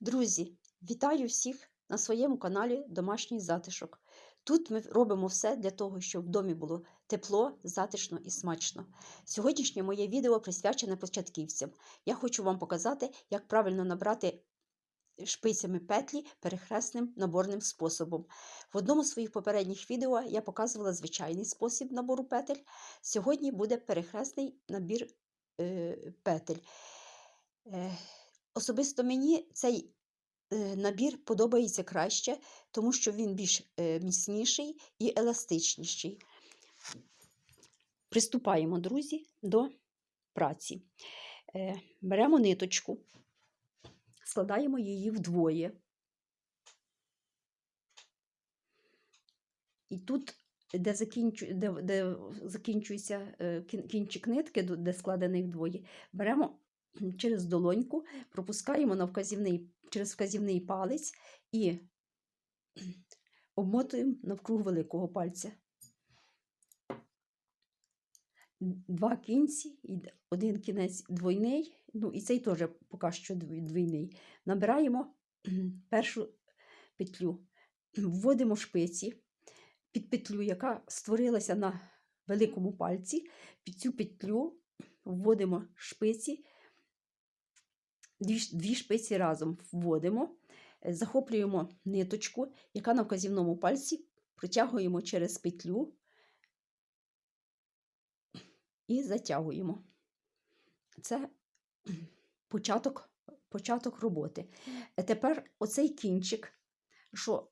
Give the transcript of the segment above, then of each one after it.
Друзі, вітаю всіх на своєму каналі Домашній затишок. Тут ми робимо все для того, щоб в домі було тепло, затишно і смачно. Сьогоднішнє моє відео присвячене початківцям. Я хочу вам показати, як правильно набрати шпицями петлі перехресним наборним способом. В одному з своїх попередніх відео я показувала звичайний спосіб набору петель. Сьогодні буде перехресний набір е, петель. Е, Особисто мені цей е, набір подобається краще, тому що він більш е, міцніший і еластичніший. Приступаємо, друзі, до праці. Е, Беремо ниточку, складаємо її вдвоє. І тут, де, закінчу, де, де закінчується кінчик нитки, де складений вдвоє, беремо через долоньку, пропускаємо на вказівний, через вказівний палець і обмотуємо навкруг великого пальця. Два кінці, один кінець двойний, ну і цей теж поки що двійний. Набираємо першу петлю, вводимо шпиці під петлю, яка створилася на великому пальці. Під цю петлю вводимо шпиці, дві, дві шпиці разом вводимо, е, захоплюємо ниточку, яка на вказівному пальці, протягуємо через петлю і затягуємо. Це початок, початок роботи. Е, Тепер оцей кінчик, що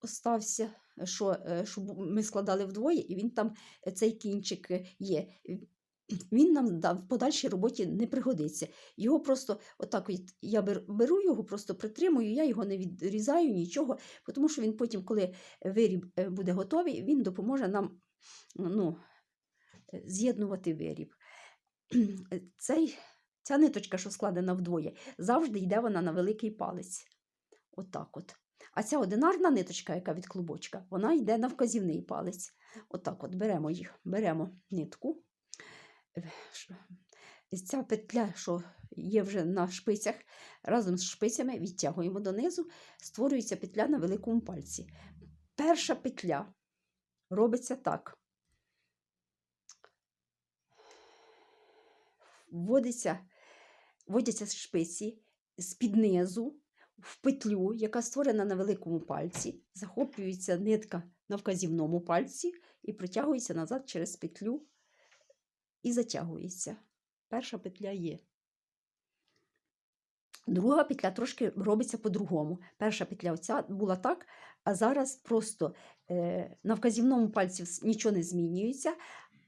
остався, що, е, що ми складали вдвоє, і він там цей кінчик є. Він нам в подальшій роботі не пригодиться. Його просто отак от я беру його, просто притримую, я його не відрізаю нічого, тому що він потім, коли виріб е, буде готовий, він допоможе нам ну, з'єднувати виріб. Цей, ця ниточка, що складена вдвоє, завжди йде вона на великий палець. Отак от. А ця одинарна ниточка, яка від клубочка, вона йде на вказівний палець. Отак от беремо їх, беремо нитку. Ця петля, що є вже на шпицях, разом з шпицями відтягуємо донизу, створюється петля на великому пальці. Перша петля робиться так. Вводиться, вводяться шпиці з-під низу в петлю, яка створена на великому пальці, захоплюється нитка на вказівному пальці і протягується назад через петлю і затягується. Перша петля є. Друга петля трошки робиться по-другому. Перша петля оця була так, а зараз просто е, на вказівному пальці нічого не змінюється,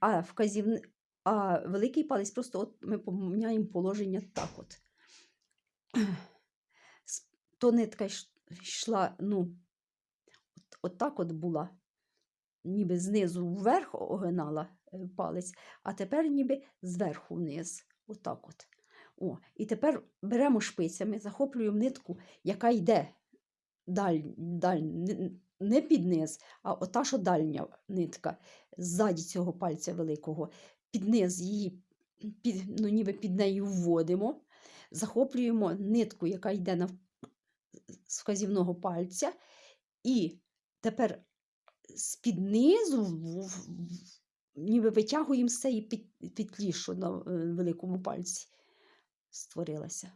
а, вказів... а великий палець просто от ми поміняємо положення так от. То нитка йшла, ну, от, от так от була, ніби знизу вверх огинала палець, а тепер ніби зверху вниз. Отак от. О, і тепер беремо шпицями, захоплюємо нитку, яка йде даль, даль, не- під низ, а ота, що дальня нитка ззаді цього пальця великого. Під низ її, під, ну, ніби під нею вводимо, захоплюємо нитку, яка йде на, з вказівного пальця, і тепер з-під низу ніби витягуємо з цієї пет- петлі, на е, великому пальці створилася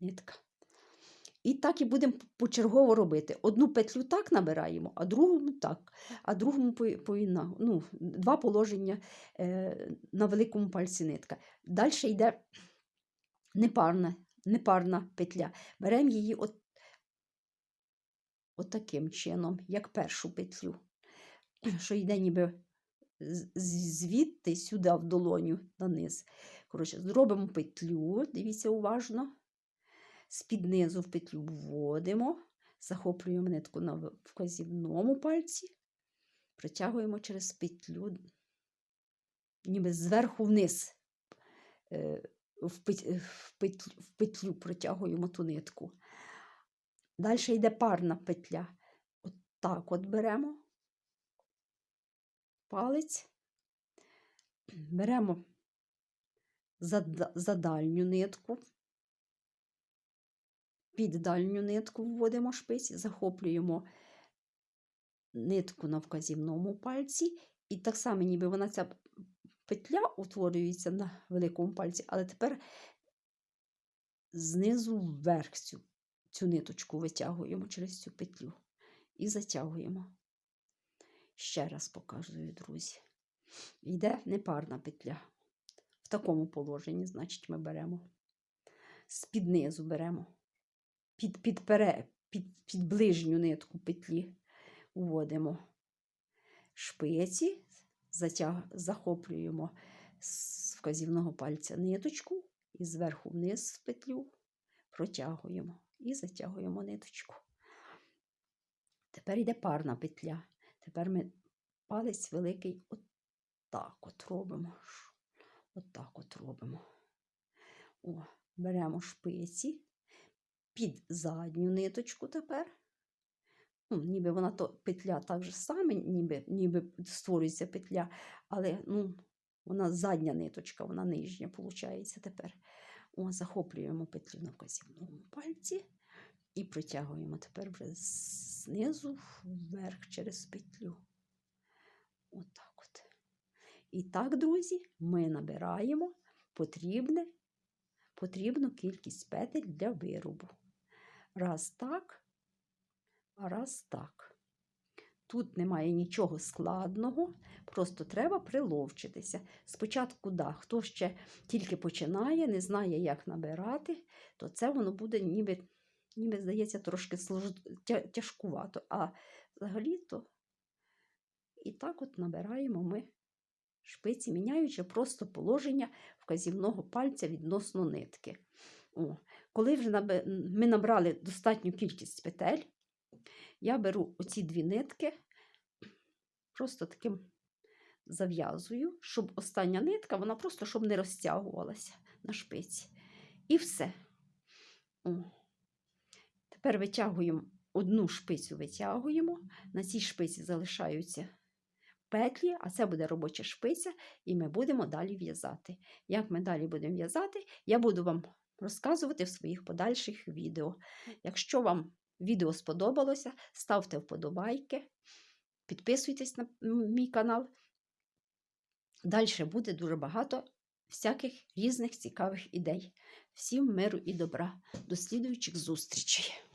нитка. І так і будемо почергово робити. Одну петлю так набираємо, а другу так, а другому по, ну, два положення е, на великому пальці нитка. Далі йде непарна, непарна петля. Беремо її от, от таким чином, як першу петлю, що йде ніби звідти сюди в долоню на низ. Коротше, зробимо петлю, дивіться уважно. З-під низу в петлю вводимо, захоплюємо нитку на вказівному пальці, протягуємо через петлю, ніби зверху вниз. е, в петлю, в петлю протягуємо ту нитку. Далі йде парна петля. От так от беремо палець, беремо за, за дальню нитку, під дальню нитку вводимо шпиці, захоплюємо нитку на вказівному пальці, і так само, ніби вона ця петля утворюється на великому пальці, але тепер знизу вверх цю, цю ниточку витягуємо через цю петлю і затягуємо. Ще раз показую, друзі. Йде непарна петля. В такому положенні, значить, ми беремо. З-під низу беремо. Під, під, пере, під, під ближню нитку петлі вводимо шпиці, затяг, захоплюємо з вказівного пальця ниточку і зверху вниз в петлю протягуємо і затягуємо ниточку. Тепер йде парна петля. Тепер ми палець великий отак от робимо. Отак от робимо. О, беремо шпиці під задню ниточку тепер. Ну, ніби вона то петля так же саме, ніби, ніби створюється петля, але ну, вона задня ниточка, вона нижня, виходить тепер. О, захоплюємо петлю на вказівному пальці і протягуємо тепер вже знизу вверх через петлю. Отак от. І так, друзі, ми набираємо потрібне, потрібну кількість петель для виробу. Раз так, а раз так. Тут немає нічого складного, просто треба приловчитися. Спочатку, да, хто ще тільки починає, не знає, як набирати, то це воно буде ніби, ніби здається, трошки тяжкувато. А взагалі-то і так от набираємо ми шпиці, міняючи просто положення вказівного пальця відносно нитки. О, коли вже ми набрали достатню кількість петель, я беру оці дві нитки, просто таким зав'язую, щоб остання нитка, вона просто щоб не розтягувалася на шпиці. І все. О. Тепер витягуємо одну шпицю витягуємо. На цій шпиці залишаються петлі, а це буде робоча шпиця, і ми будемо далі в'язати. Як ми далі будемо в'язати, я буду вам розказувати в своїх подальших відео. Якщо вам відео сподобалося, ставте вподобайки, підписуйтесь на мій канал. Далі буде дуже багато всяких різних цікавих ідей. Всім миру і добра. До слідуючих зустрічей!